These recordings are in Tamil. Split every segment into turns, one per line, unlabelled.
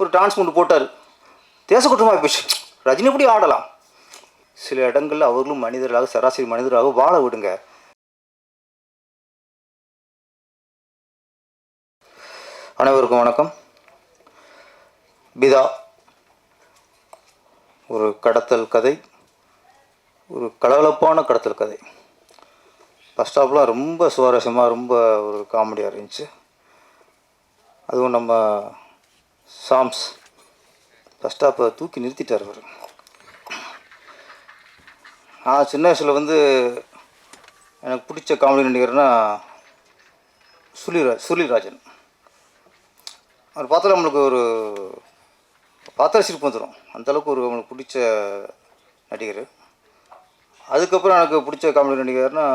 ஒரு டான்ஸ் கொண்டு போட்டார். தேசக்குற்றமாக போச்சு ரஜினி எப்படி ஆடலாம்? சில இடங்களில் அவர்களும் மனிதர்களாக சராசரி மனிதராக வாழ விடுங்க. அனைவருக்கும் வணக்கம். பிதா ஒரு கடத்தல் கதை. ஒரு கலகலப்பான கடத்தல் கதை. ஃபஸ்ட் ஸ்டாப்லாம் ரொம்ப சுவாரஸ்யமாக ரொம்ப ஒரு காமெடியாக இருந்துச்சு. அதுவும் நம்ம சாம்ஸ். ஃபஸ்ட் ஸ்டாப்பை தூக்கி நிறுத்திட்டார் அவர். நான் சின்ன வயசில் வந்து எனக்கு பிடிச்ச காமெடி நடிகர்னா சுழிராஜ் சுலிராஜன் அவர் பார்த்தா நம்மளுக்கு ஒரு பார்த்தா சிரிப்பு வந்துடும் அந்தளவுக்கு ஒரு நம்மளுக்கு பிடிச்ச நடிகர். அதுக்கப்புறம் எனக்கு பிடிச்ச காமெடி நடிகர்னா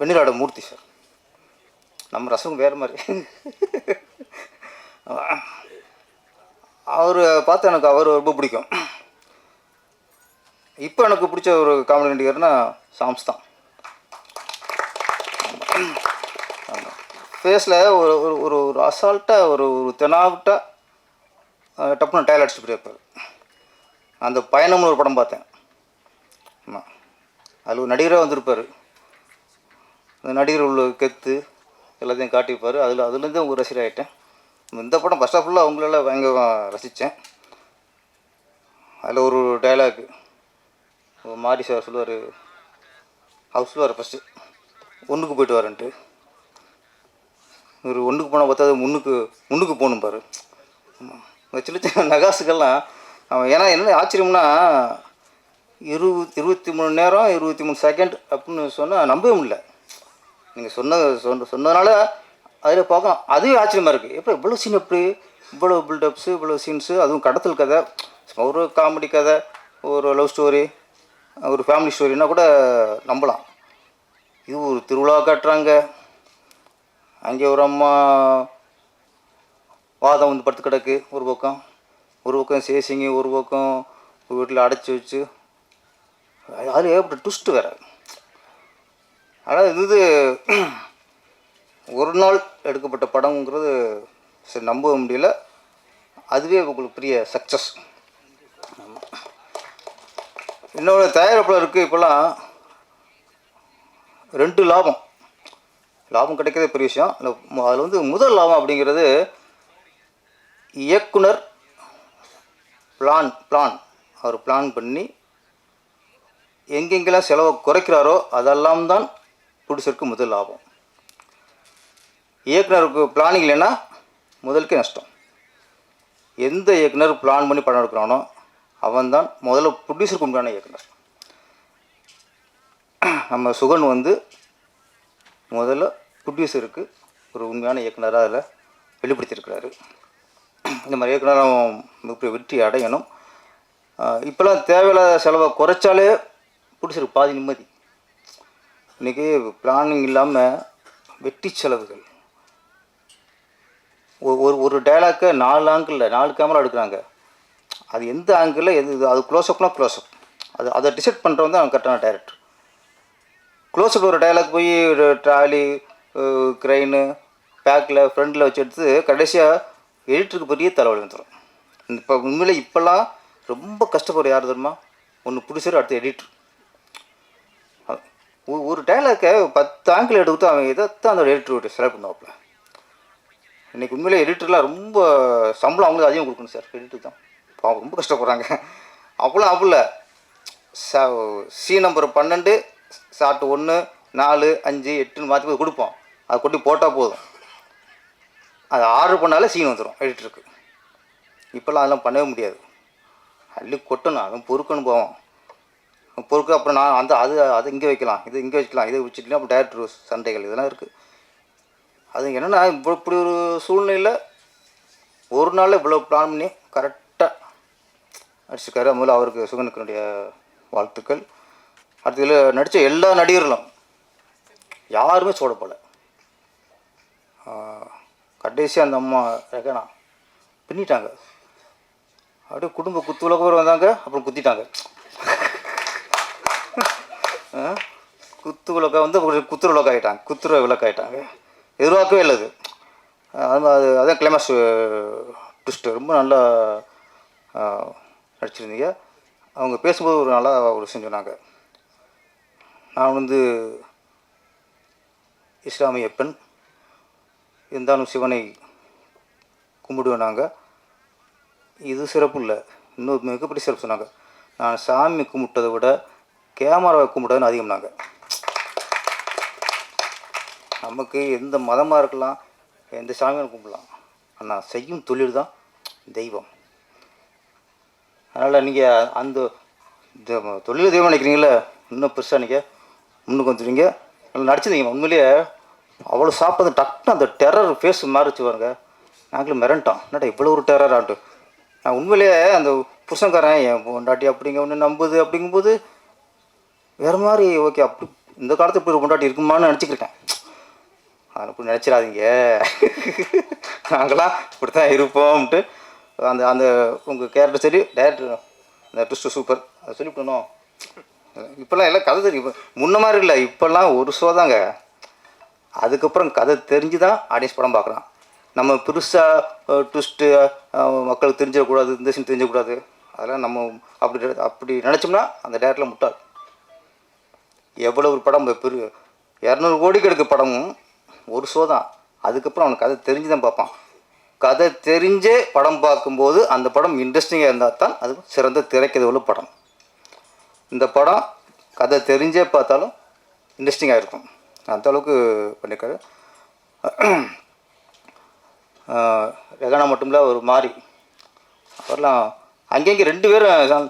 வெண்ணிலாட மூர்த்தி சார். நம்ம ரசம் வேறு மாதிரி. அவர் பார்த்து எனக்கு அவர் ரொம்ப பிடிக்கும். இப்போ எனக்கு பிடிச்ச ஒரு காமெடி நடிகர்னா சாம்ஸ் தான். ஃபேஸில் ஒரு ஒரு ஒரு ஒரு அசால்ட்டாக ஒரு ஒரு தெனாவிட்டாக டப்புனு டயல் அடிச்சுட்டு போயிருப்பார். அந்த பயணம்னு ஒரு படம் பார்த்தேன். ஆமாம் அதில் ஒரு நடிகராக வந்திருப்பார். அந்த நடிகர் உள்ள கெத்து எல்லாத்தையும் காட்டியிருப்பார். அதில் அதுலேருந்து ஒரு ரசிகர் ஆகிட்டேன் இந்த படம் ஃபஸ்ட் ஆஃப் ஃபுல்லாக அவங்களால பயங்கர ரசித்தேன் அதில் ஒரு டைலாக் மாரி சார் சொல்லுவார் ஹவுஸ் சொல்லுவார் ஃபஸ்ட்டு ஒன்றுக்கு போயிட்டு வரேன்ட்டு. ஒரு ஒன்றுக்கு போனால் பார்த்தா முன்னுக்கு முன்னுக்கு போகணும் பாரு. இந்த சின்ன சின்ன நகாசுக்கெல்லாம் அவன் ஏன்னா என்ன ஆச்சரியம்னா இருபது இருபத்தி மூணு நேரம் இருபத்தி மூணு செகண்ட் அப்படின்னு சொன்னால் நம்பவே முடியல. நீங்கள் சொன்ன சொன்ன சொன்னதுனால அதில் பார்க்கலாம். அதுவே ஆச்சரியமாக இருக்குது எப்படி இவ்வளோ சீன் எப்படி? இவ்வளோ பில்டப்ஸு இவ்வளோ சீன்ஸு அதுவும் கடத்தல் கதை. ஒரு காமெடி கதை ஒரு லவ் ஸ்டோரி ஒரு ஃபேமிலி ஸ்டோரினா கூட நம்பலாம். இது ஒரு திருவிழா காட்டுறாங்க. அங்கே ஒரு அம்மா வாதம் வந்து படுத்து கிடக்கு ஒரு பக்கம். ஒரு பக்கம் சேசிங்க ஒரு பக்கம் ஒரு வீட்டில் அடைச்சி வச்சு. அது ஏகப்பட்ட ட்விஸ்ட்டு வேறு. அதாவது இது ஒரு நாள் எடுக்கப்பட்ட படங்கிறது சரி நம்ப முடியல. அதுவே உங்களுக்கு பெரிய சக்ஸஸ் இன்னொரு இருக்குது இப்போல்லாம் ரெண்டு லாபம். லாபம் கிடைக்கிறதே பெரிய விஷயம். அதில் வந்து முதல் லாபம் அப்படிங்கிறது இயக்குனர் பிளான் பிளான் அவர் பிளான் பண்ணி எங்கெங்கெல்லாம் செலவை குறைக்கிறாரோ அதெல்லாம் தான் ப்ரொடியூசருக்கு முதல் லாபம். இயக்குனருக்கு பிளானிங் இல்லைன்னா முதலுக்கே நஷ்டம். எந்த இயக்குனர் பிளான் பண்ணி படம் எடுக்கிறானோ அவன் தான் முதல்ல ப்ரொடியூசருக்கு உண்டான இயக்குனர். நம்ம சுகன் வந்து முதல்ல ப்ரொடியூசருக்கு ஒரு உண்மையான இயக்குனராக அதில் வெளிப்படுத்தியிருக்கிறாரு. இந்த மாதிரி இயக்குனர் மிகப்பெரிய வெற்றி அடையணும். இப்போல்லாம் தேவையில்லாத செலவை குறைச்சாலே ப்ரொடியூசருக்கு பாதி நிம்மதி. இன்றைக்கி பிளானிங் இல்லாமல் வெட்டி செலவுகள். ஒரு ஒரு டைலாக்கை நாலு ஆங்கிளில் நாலு கேமரா எடுக்கிறாங்க. அது எந்த ஆங்கிளில் எது இது அது க்ளோஸ்அப்னா க்ளோஸ்அப் அது அதை டிசைட் பண்ணுறவன் தான் கரெக்டான டைரக்டர் க்ளோஸ்அப் ஒரு டைலாக் போய் ஒரு ட்ராலி க்ரெயின் பேக்கில் ஃப்ரண்டில் வச்சு எடுத்து கடைசியாக எடிட்டருக்கு பெரிய தலைவலி வந்துடும் இப்போ உண்மையிலே இப்போல்லாம் ரொம்ப கஷ்டப்படுற யார் தெரியுமா? ஒன்று பிடிச்சிரு அடுத்து எடிட்டர் ஒரு டைலாக்கை பத்து ஆங்கிள் எடுத்து அவன் இதைத்தான் அந்த எடிட்டர் செலக்ட் பண்ணுவாப்புல. இன்றைக்கி உண்மையிலே எடிட்டர்லாம் ரொம்ப சம்பளம் அவங்களுக்கு அதிகம் கொடுக்கணும் சார். எடிட்டர் தான். பாவம் ரொம்ப கஷ்டப்படுறாங்க. அப்போலாம் அப்போல ச சி நம்பர் பன்னெண்டு ஷார்ட் ஒன்று நாலு அஞ்சு எட்டுன்னு மாற்றி போய் கொடுப்போம். அதை கொட்டி போட்டால் போதும். அது ஆர்டர் பண்ணாலே சீன் வந்துடும் எடிட்டருக்கு இப்போல்லாம் அதெல்லாம் பண்ணவே முடியாது. அள்ளி கொட்டணும் அவன் பொறுக்கணும் போவோம். பொறுக்க அப்புறம் நான் அந்த அது அது இங்கே வைக்கலாம் இது இங்கே வச்சுக்கலாம் இதை வச்சுக்கலாம் அப்புறம் டேரக்டர் சண்டைகள் இதெல்லாம் இருக்குது அது என்னென்னா இப்போ இப்படி ஒரு சூழ்நிலையில் ஒரு நாளில் இவ்வளோ பிளான் பண்ணி கரெக்டாக நடிச்சிருக்காரு. முதல்ல அவருக்கு சுகனுக்கனுடைய வாழ்த்துக்கள். அடுத்த இதில் நடித்த எல்லா நடிகர்களும் யாருமே சோட கடைசியாக அந்த அம்மா ரெகனா பின்னிட்டாங்க. அப்படியே குடும்ப குத்து உலகம் வந்தாங்க அப்புறம் குத்திட்டாங்க. குத்து விளக்கா வந்து குத்துற உலகம் ஆகிட்டாங்க குத்துற விளக்காயிட்டாங்க. எதிர்பார்க்கவே இல்லை அது. அது அது அதான் கிளைமாஸ் ட்விஸ்ட்டு ரொம்ப நல்லா நடிச்சிருந்தீங்க. அவங்க பேசும்போது ஒரு நல்லா ஒரு விஷயம் சொன்னாங்க. நான் வந்து இஸ்லாமிய பெண். இருந்தாலும் சிவனை கும்பிடுவேன் நாங்கள் இது சிறப்பு இல்லை. இன்னொரு மிகப்பெரிய சிறப்பு சொன்னாங்க. நான் சாமி கும்பிட்டதை விட கேமராவை கும்பிட்டதுன்னு அதிகம் நாங்கள் நமக்கு எந்த மதமாக இருக்கலாம் எந்த சாமியும் கும்பிடலாம். ஆனால் செய்யும் தொழில் தான் தெய்வம். அதனால் நீங்கள் அந்த இந்த தொழில் தெய்வம் நினைக்கிறீங்களே இன்னும் பெருசாக நீங்கள் முன்னுக்கு வந்துடுவீங்க நல்லா நடிச்சிருந்தீங்க. உண்மையிலேயே அவ்வளோ சாப்பிட்றது டக்குன்னு அந்த டெரர் ஃபேஸ் மாறிச்சு பாருங்க. நாங்களும் மிரண்டோம். என்னடா இவ்வளோ ஒரு டெரர் ஆண்டு நான் உண்மையிலேயே அந்த புருஷன்காரன் என் பொண்டாட்டி அப்படிங்க ஒன்று நம்புது அப்படிங்கும்போது வேறு மாதிரி ஓகே அப்படி இந்த காலத்து இப்படி ஒரு பொண்டாட்டி இருக்குமான்னு நினச்சிக்கிட்டேன் அப்படி நினச்சிடாதீங்க. நாங்களாம் இப்படி தான் இருப்போம்ட்டு அந்த அந்த உங்கள் கேரக்டர் சரி டேரக்டர் அந்த ட்விஸ்ட்டு சூப்பர் அதை சொல்லிவிட்டணும் இப்போல்லாம் எல்லாம் கதை தெரியும். முன்ன மாதிரி இல்லை. இப்போல்லாம் ஒரு ஷோ தாங்க. அதுக்கப்புறம் கதை தெரிஞ்சு தான் ஆடியன்ஸ் படம் பார்க்குறான். நம்ம பெருசாக ட்விஸ்ட்டு மக்களுக்கு தெரிஞ்சிடக்கூடாது இந்த சீன் தெரிஞ்சக்கூடாது அதெல்லாம் நம்ம அப்படி அப்படி நினச்சோம்னா அந்த டேரக்டில் முட்டாள். எவ்வளோ ஒரு படம் பெரு இரநூறு கோடிக்கு எடுக்க படமும் ஒரு ஷோ தான். அதுக்கப்புறம் அவனுக்கு கதை தெரிஞ்சு தான் பார்ப்பான். கதை தெரிஞ்சே படம் பார்க்கும்போது அந்த படம் இன்ட்ரெஸ்டிங்காக இருந்தால் தான் அது சிறந்த திரைக்கதை உள்ள படம். இந்த படம் கதை தெரிஞ்சே பார்த்தாலும் இன்ட்ரெஸ்டிங்காக இருக்கும். அந்த அளவுக்கு பண்ணியிருக்காரு. ஆஹ் ரெகானா மட்டும்ல ஒரு மாறி அவரெல்லாம் அங்கங்கே ரெண்டு பேரும்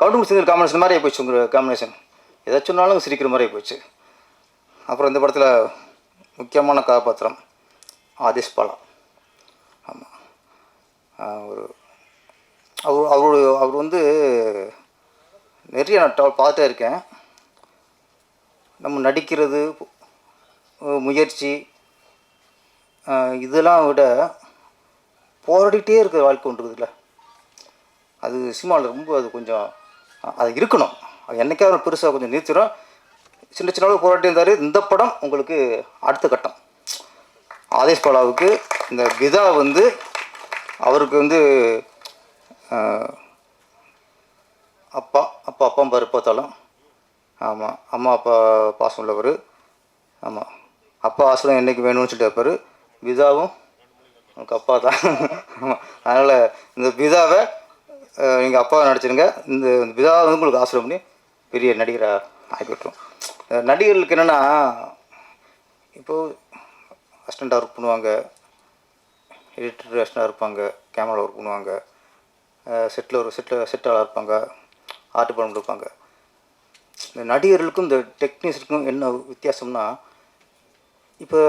கவுண்டமணி சிங்கர் காம்பினேஷன் மாதிரி போச்சு உங்கள் காம்பினேஷன் எதாச்சும் சொன்னாலும் சிரிக்கிற மாதிரி போச்சு அப்புறம் இந்த படத்தில் முக்கியமான கதாபாத்திரம் ஆதிஷ் பாலா. ஆமாம் ஒரு அவர் அவரு அவர் வந்து நிறைய நான் பார்த்துட்டே இருக்கேன். நம்ம நடிக்கிறது முயற்சி இதெல்லாம் விட போராடிட்டே இருக்கிற வாழ்க்கை ஒன்று இருக்குதுல்ல. அது சினிமாவில் ரொம்ப அது கொஞ்சம் அது இருக்கணும். அது என்றைக்காவது பெருசாக கொஞ்சம் நிறுத்திடும் சின்ன சின்ன அளவு போராட்டி இருந்தார். இந்த படம் உங்களுக்கு அடுத்த கட்டம். ஆதேஷ் பாலாவுக்கு இந்த விதா வந்து அவருக்கு வந்து அப்பா அப்பா அப்பா பாரு பார்த்தாலும். ஆமாம் அம்மா அப்பா பாசம் உள்ளவர். ஆமாம் அப்பா ஆசிரம் என்றைக்கு வேணும்னு சொல்லிட்டு இருப்பார். விதாவும் உனக்கு அப்பா தான். ஆமாம் அதனால் இந்த விதாவை எங்கள் அப்பாவை நடிச்சிருங்க. இந்த இந்த விதாவை வந்து உங்களுக்கு ஆசிரம் பண்ணி பெரிய நடிகராக ஆகிவிட்டுரும் நடிகர்களுக்கு என்னென்னா இப்போது அசிஸ்டண்ட்டாக ஒர்க் பண்ணுவாங்க எடிட்டர் அசிஸ்டண்டாக இருப்பாங்க கேமரா ஒர்க் பண்ணுவாங்க செட்டில் ஒரு செட்டில் செட்டாளாக இருப்பாங்க ஆர்ட் டிபார்ட்மெண்ட் இருப்பாங்க. இந்த நடிகர்களுக்கும் இந்த டெக்னீஷியனுக்கும் என்ன வித்தியாசம்னா இப்போ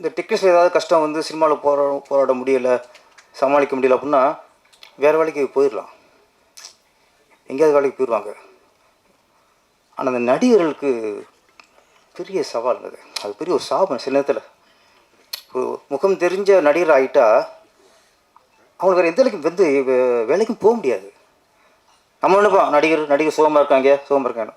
இந்த டெக்னீஷியன் ஏதாவது கஷ்டம் வந்து சினிமாவில் போரா போராட முடியலை சமாளிக்க முடியல அப்படின்னா வேறு வேலைக்கு போயிடலாம். எங்கேயாவது வேலைக்கு போயிடுவாங்க ஆனால் அந்த நடிகர்களுக்கு பெரிய சவால் அது. அது பெரிய ஒரு சாபம் சில நேரத்தில். ஒரு முகம் தெரிஞ்ச நடிகர் ஆகிட்டா அவங்களுக்கு வேறு எந்த வேலைக்கும் வந்து வே- வேலைக்கும் போக முடியாது. நம்ம நினைப்போம் நடிகர் நடிகர் சோமா இருக்காங்க சோமா இருக்காங்க.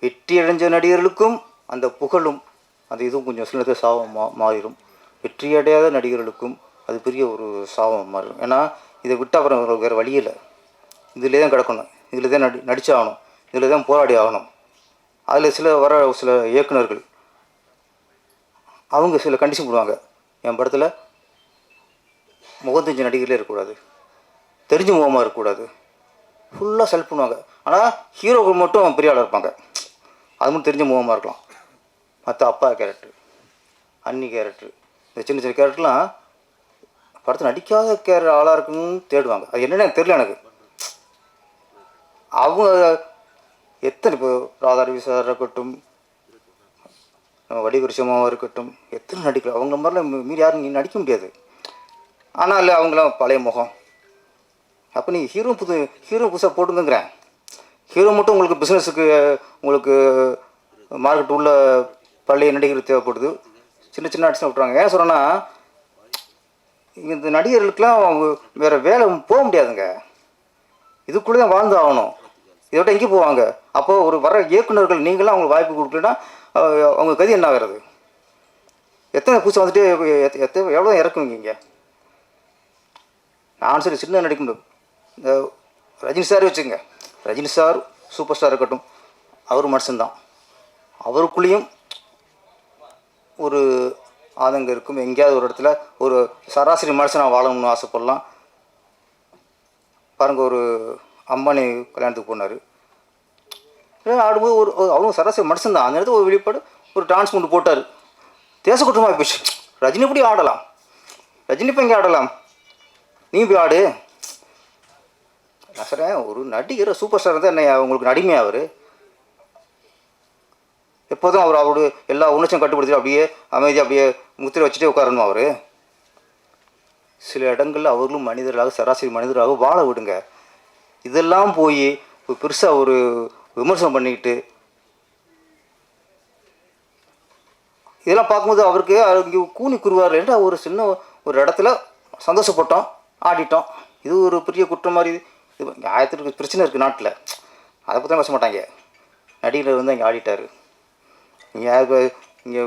வெற்றி அடைஞ்ச நடிகர்களுக்கும் அந்த புகழும் அந்த இதுவும் கொஞ்சம் சில நேரத்தில் சாபம் மா மாறிடும். வெற்றி அடையாத நடிகர்களுக்கும் அது பெரிய ஒரு சாபம் மாறிடும். ஏன்னா இதை விட்டு அப்புறம் வேறு வழி இல்லை. இதிலே தான் கிடக்கணும். இதில் தான் நடி நடிச்சாகணும். இதில் தான் போராடி ஆகணும். அதில் சில வர சில இயக்குனர்கள் அவங்க சில கண்டிஷன் போடுவாங்க. என் படத்தில் முகம் தெரிஞ்ச நடிகர்களே இருக்கக்கூடாது. தெரிஞ்ச முகமாக இருக்கக்கூடாது. ஃபுல்லாக செலக்ட் பண்ணுவாங்க. ஆனால் ஹீரோக்கள் மட்டும் பெரிய ஆளாக இருப்பாங்க. அது மட்டும் தெரிஞ்ச முகமாக இருக்கலாம். மற்ற அப்பா கேரக்டர் அண்ணி கேரக்டர் இந்த சின்ன சின்ன கேரக்டர்லாம் படத்தில் நடிக்காத கேர ஆளாக இருக்குன்னு தேடுவாங்க. அது என்னென்னு எனக்கு தெரியல எனக்கு. அவங்க எத்தனை இப்போ ராதாரவி சார் இருக்கட்டும் வடிவரிசமாகவும் இருக்கட்டும் எத்தனை நடிக்கலாம் அவங்கள மாதிரிலாம் மீறி யாரும் நீ நடிக்க முடியாது. ஆனால் அவங்களாம் பழைய முகம். அப்போ நீங்கள் ஹீரோ புது ஹீரோ புதுசாக போட்டுருந்துங்கிறேன் ஹீரோ மட்டும் உங்களுக்கு பிஸ்னஸுக்கு உங்களுக்கு மார்க்கெட் உள்ள பழைய நடிகர் தேவைப்படுது. சின்ன சின்ன நடிச்சு விட்றாங்க ஏன் சொல்கிறேன்னா இந்த நடிகர்களுக்கெல்லாம் அவங்க வேறு வேலை போக முடியாதுங்க. இதுக்குள்ளே தான் வாழ்ந்து ஆகணும். இதை எங்கே போவாங்க. அப்போது ஒரு வர இயக்குனர்கள் நீங்களாம் அவங்களுக்கு வாய்ப்பு கொடுக்கலன்னா அவங்க கதி என்ன ஆகிறது? எத்தனை புதுசாக வந்துட்டு எத்த- எத்தனை எவ்வளோ இறக்குவீங்க இங்கே? நான் சரி சின்ன நடிக்க முடியும். ரஜினி சார் வச்சுங்க ரஜினி சார் சூப்பர் ஸ்டார் இருக்கட்டும். அவர் மனுஷன்தான். அவருக்குள்ளேயும் ஒரு ஆதங்கம் இருக்கும். எங்கேயாவது ஒரு இடத்துல ஒரு சராசரி மனுஷனாக வாழணும்னு ஆசைப்படலாம். பாருங்கள் ஒரு அம்பானி கல்யாணத்துக்கு போனார். ஆடும்போது ஒரு அவரும் சராசரி மனுஷன் தான் அந்த நேரத்தில் ஒரு வெளிப்பாடு ஒரு டான்ஸ் கொண்டு போட்டார். தேச போச்சு. ரஜினி இப்படி ஆடலாம்? ரஜினி இப்போ இங்கே ஆடலாம்? நீ போய் ஆடு. நான் சொல்கிறேன் ஒரு நடிகர் சூப்பர் ஸ்டார் தான் என்ன உங்களுக்கு நடிமை அவர்? எப்போதும் அவர் அவரோட எல்லா உணர்ச்சியும் கட்டுப்படுத்தி அப்படியே அமைதியாக அப்படியே முத்திரை வச்சுட்டே உட்காரணும் அவர்? சில இடங்களில் அவர்களும் மனிதர்களாக சராசரி மனிதராக வாழ விடுங்க. இதெல்லாம் போய் பெருசாக ஒரு விமர்சனம் பண்ணிக்கிட்டு இதெல்லாம் பார்க்கும்போது அவருக்கு இங்கே கூனி குருவார் ஏன்டா ஒரு சின்ன ஒரு இடத்துல சந்தோஷப்பட்டோம் ஆடிட்டோம். இது ஒரு பெரிய குற்றம் மாதிரி. இது ஆயிரத்துக்கு பிரச்சனை இருக்குது நாட்டில். அதை பற்றி பேச மாட்டாங்க. நடிகர் வந்து இங்கே ஆடிட்டார். இங்கே யாருக்கு இங்கே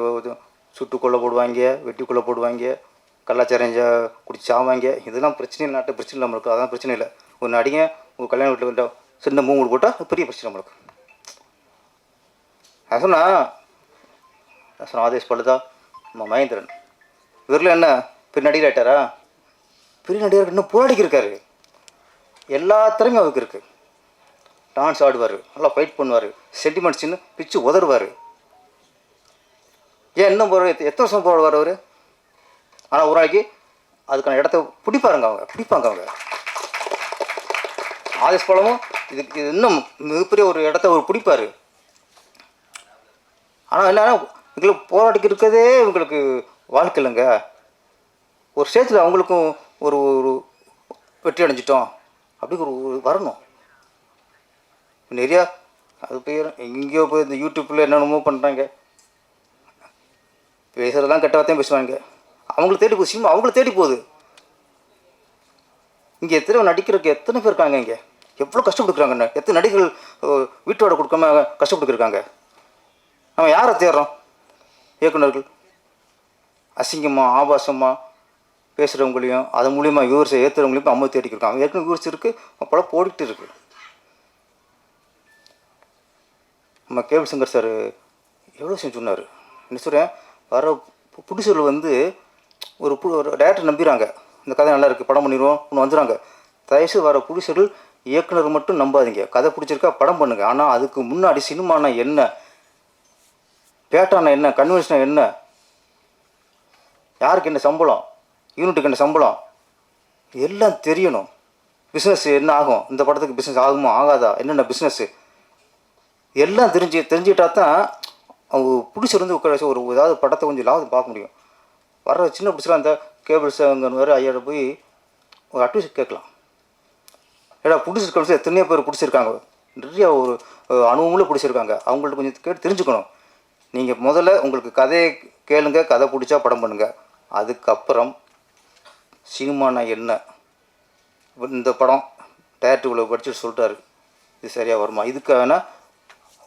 சுட்டு கொள்ள போடுவாங்க வெட்டி கொல்ல போடுவாங்க கல்லாச்சாரம் குடிச்சாவாங்க. இதெல்லாம் பிரச்சனை நாட்டு பிரச்சனை நம்மளுக்கு. அதெல்லாம் பிரச்சனை இல்லை. ஒரு நடிகன் உங்கள் கல்யாண வீட்டில் வந்து சின்ன மூணு போட்டால் பெரிய பிரச்சனை நம்மளுக்கு. நான் சொன்னா நான் சொன்ன ஆதேஷ் பழுதா நம்ம மகேந்திரன். இவரில் என்ன பெரிய நடிகர் ஆகிட்டாரா பெரிய நடிகர் இன்னும் போராடிக்கு இருக்காரு. எல்லா திறமையும் அவருக்கு இருக்குது டான்ஸ் ஆடுவார் நல்லா ஃபைட் பண்ணுவார் சென்டிமெண்ட்ஸ்னு பிச்சு உதறுவார். ஏன் இன்னும் போகிற எத்தனை வருஷம் போடுவார் அவர்? ஆனால் ஒரு நாளைக்கு அதுக்கான இடத்த பிடிப்பாருங்க அவங்க பிடிப்பாங்க அவங்க. ஆகஸ்ட் பழமும் இதுக்கு இது இன்னும் மிகப்பெரிய ஒரு இடத்த ஒரு பிடிப்பார். ஆனால் என்னன்னா இவங்களுக்கு போராட்டிக்கு இருக்கதே இவங்களுக்கு வாழ்க்கை இல்லைங்க. ஒரு ஸ்டேஜில் அவங்களுக்கும் ஒரு ஒரு வெற்றி அடைஞ்சிட்டோம் அப்படி ஒரு ஒரு வரணும். நிறையா அது பேர் எங்கேயோ போய் இந்த யூடியூப்பில் என்னென்னமோ பண்ணுறாங்க பேசுகிறதெல்லாம் கெட்ட வார்த்தையும் பேசுவாங்க அவங்கள தேடி போகுது சினிமா அவங்கள தேடி போகுது. இங்கே எத்தனை நடிக்கிறதுக்கு எத்தனை பேர் இருக்காங்க இங்கே? எவ்வளோ கஷ்டப்பட்டுருக்காங்க எத்தனை நடிகர்கள் வீட்டோட கொடுக்காம கஷ்டப்பட்டுருக்காங்க? நம்ம யாரை தேடுறோம்? இயக்குனர்கள் அசிங்கமாக ஆபாசமாக பேசுகிறவங்களையும் அது மூலியமா வியூவர்ஸை ஏற்றுறவங்களையும் அம்மா தேடிக்கிருக்காங்க ஏற்கனவே வியூவர்ஸ் இருக்குது படம் போட்டுக்கிட்டு இருக்கு. நம்ம கேபிள் சங்கர் சார் எவ்வளோ விஷயம் சொன்னார்? என்ன சொல்கிறேன் வர புடிசூரில் வந்து ஒரு பு ஒரு டேரக்டர் நம்பிடுறாங்க இந்த கதை நல்லா இருக்குது படம் பண்ணிடுவோம் ஒன்று வந்துடுறாங்க தயவுசெய்து வர புடிசர்கள் இயக்குனர் மட்டும் நம்பாதீங்க. கதை பிடிச்சிருக்கா படம் பண்ணுங்க. ஆனால் அதுக்கு முன்னாடி சினிமானா என்ன? பேட்டானா என்ன? கன்வென்ஷனா என்ன? யாருக்கு என்ன சம்பளம்? யூனிட்டுக்கு என்ன சம்பளம்? எல்லாம் தெரியணும். பிஸ்னஸ் என்ன ஆகும்? இந்த படத்துக்கு பிஸ்னஸ் ஆகுமா? ஆகாதா? என்னென்ன பிஸ்னஸ்ஸு எல்லாம் தெரிஞ்சு தெரிஞ்சுக்கிட்டா தான் அவங்க பிடிச்சிருந்து உட்கார ஒரு ஏதாவது படத்தை கொஞ்சம் லாபம் பார்க்க முடியும். வர சின்ன பிடிச்சலாம் அந்த கேபிள்ஸ் அங்கே வேறு ஐயாட போய் ஒரு அட்வைஸ் கேட்கலாம். ஏடா பிடிச்சிருக்கணும் எத்தனையோ பேர் பிடிச்சிருக்காங்க. நிறைய ஒரு அனுபவங்களும் பிடிச்சிருக்காங்க. அவங்கள்ட்ட கொஞ்சம் கேட்டு தெரிஞ்சுக்கணும். நீங்கள் முதல்ல உங்களுக்கு கதையை கேளுங்க கதை பிடிச்சா படம் பண்ணுங்கள் அதுக்கப்புறம் சினிமானா என்ன? இந்த படம் டேரக்டர் இவ்வளோ படிச்சுட்டு சொல்லிட்டாரு. இது சரியாக வருமா? இதுக்கான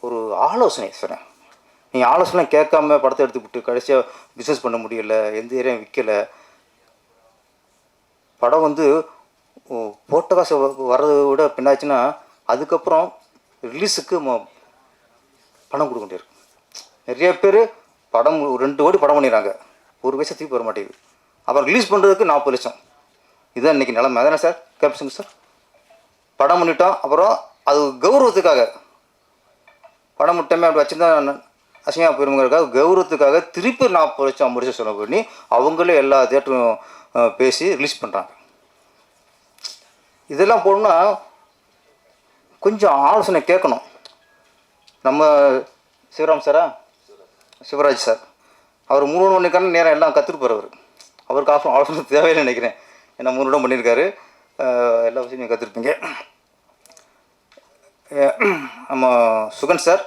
ஒரு ஆலோசனை சொன்னேன். நீங்கள் ஆலோசனை கேட்காம படத்தை எடுத்துக்கிட்டு கடைசியாக பிஸ்னஸ் பண்ண முடியல எந்த ஏரியா விற்கலை படம் வந்து போட்ட காசு வர்றதை விட பின்னாச்சுன்னா அதுக்கப்புறம் ரிலீஸுக்கு ம- பணம் கொடுக்க வேண்டியிருக்கு நிறைய பேர் படம் ஒரு ரெண்டு கோடி படம் பண்ணிடுறாங்க. ஒரு பைசா திருப்பி வர மாட்டேங்குது. அப்புறம் ரிலீஸ் பண்ணுறதுக்கு நாற்பது லட்சம். இதுதான் இன்றைக்கி நிலமை. அதானே சார்? கேப்சங்க சார் படம் பண்ணிட்டோம். அப்புறம் அது கௌரவத்துக்காக படம் முட்டமே அப்படி வச்சுருந்தா அசிங்கமாக போயிருங்கிறதுக்காக கௌரவத்துக்காக திருப்பி நாற்பது லட்சம் ஐம்பது லட்சம் செலவு பண்ணி அவங்களே எல்லா தேட்டரும் பேசி ரிலீஸ் பண்ணுறாங்க இதெல்லாம் போடணும்னா கொஞ்சம் ஆலோசனை கேட்கணும். நம்ம சிவராம் சாரா சிவராஜ் சார் அவர் மூணு மணிக்கான நேரம் எல்லாம் கற்றுருப்பார் அவர் அவருக்கு ஆஃபர் ஆலோசனை தேவையில்லை நினைக்கிறேன். ஏன்னா மூணு இடம் பண்ணியிருக்காரு. எல்லா விஷயமும் நீங்கள் கற்றுருப்பீங்க நம்ம சுகன் சார்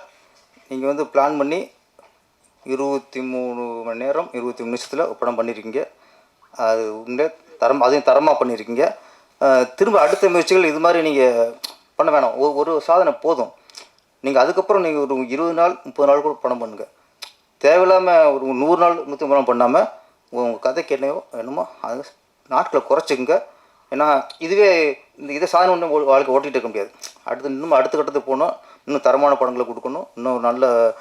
நீங்கள் வந்து பிளான் பண்ணி இருபத்தி மூணு மணி நேரம் இருபத்தி மூணு நிமிஷத்தில் படம் பண்ணியிருக்கீங்க அது உண்மையிலே தரம் அதையும் தரமாக பண்ணியிருக்கீங்க திரும்ப அடுத்த முயற்சிகள் இது மாதிரி நீங்கள் பண்ண வேணாம். ஒரு ஒரு சாதனை போதும். நீங்கள் அதுக்கப்புறம் நீங்கள் ஒரு இருபது நாள் முப்பது நாள் கூட படம் பண்ணுங்கள் தேவையில்லாமல் ஒரு நூறு நாள் நூற்றி நாள் பண்ணாமல் உங்கள் கதைக்கு என்னவோ என்னமோ அது நாட்களை குறைச்சிக்கங்க. ஏன்னா இதுவே இந்த இதை சாதனை ஒன்று ஓ- வாழ்க்கை ஓட்டிகிட்டு இருக்க முடியாது. அடுத்து இன்னும் அடுத்த கட்டத்துக்கு போகணும். இன்னும் தரமான படங்களை கொடுக்கணும். இன்னும் நல்ல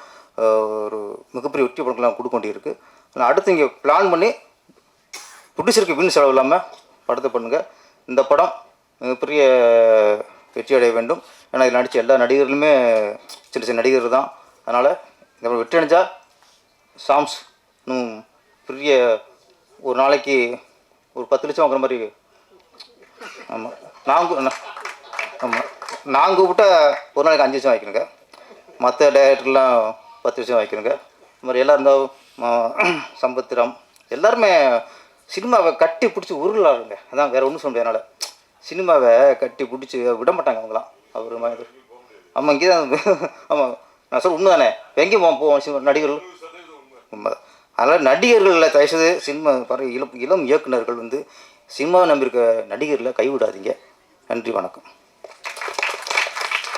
ஒரு மிகப்பெரிய வெற்றி படங்கள்லாம் கொடுக்க வேண்டியிருக்கு. ஆனால் அடுத்து இங்கே பிளான் பண்ணி ப்ரொடியூசருக்கு வீண் செலவு இல்லாமல் படத்தை பண்ணுங்கள் இந்த படம் மிகப்பெரிய வெற்றி அடைய வேண்டும். ஏன்னா இதில் நடித்த எல்லா நடிகர்களுமே சின்ன சின்ன நடிகர் தான். அதனால் இந்த படம் வெற்றி அடைஞ்சால் சாங்ஸ் இன்னும் பெரிய ஒரு நாளைக்கு ஒரு பத்து லட்சம் வாங்குற மாதிரி ஆமாம் நான் ஆமாம் நான் கூப்பிட்டா ஒரு நாளைக்கு அஞ்சு லட்சம் வாங்கிக்கணுங்க. மற்ற டேரக்டர்லாம் பத்து லட்சம் வாங்கிக்கணுங்க. இந்த மாதிரி எல்லோரும் இருந்தால் சம்பத்ராம் எல்லாருமே சினிமாவை கட்டி பிடிச்சி உருளாருங்க அதான் வேறு ஒன்றும் சொல்ல முடியாது என்னால். சினிமாவை கட்டி பிடிச்சி விட மாட்டாங்க அவங்களாம் அவர் மாதிரி ஆமாம் இங்கே தான் ஆமாம் நான் சொல்ல உண்மை தானே எங்கேயும் போவோம் போவோம் சினிமா நடிகர்கள். உண்மை அதனால் நடிகர்களில் தயசது சினிமா பாரு இளம் இளம் இயக்குனர்கள் வந்து சினிமாவை நம்பியிருக்க நடிகர்களை கைவிடாதீங்க. நன்றி வணக்கம்.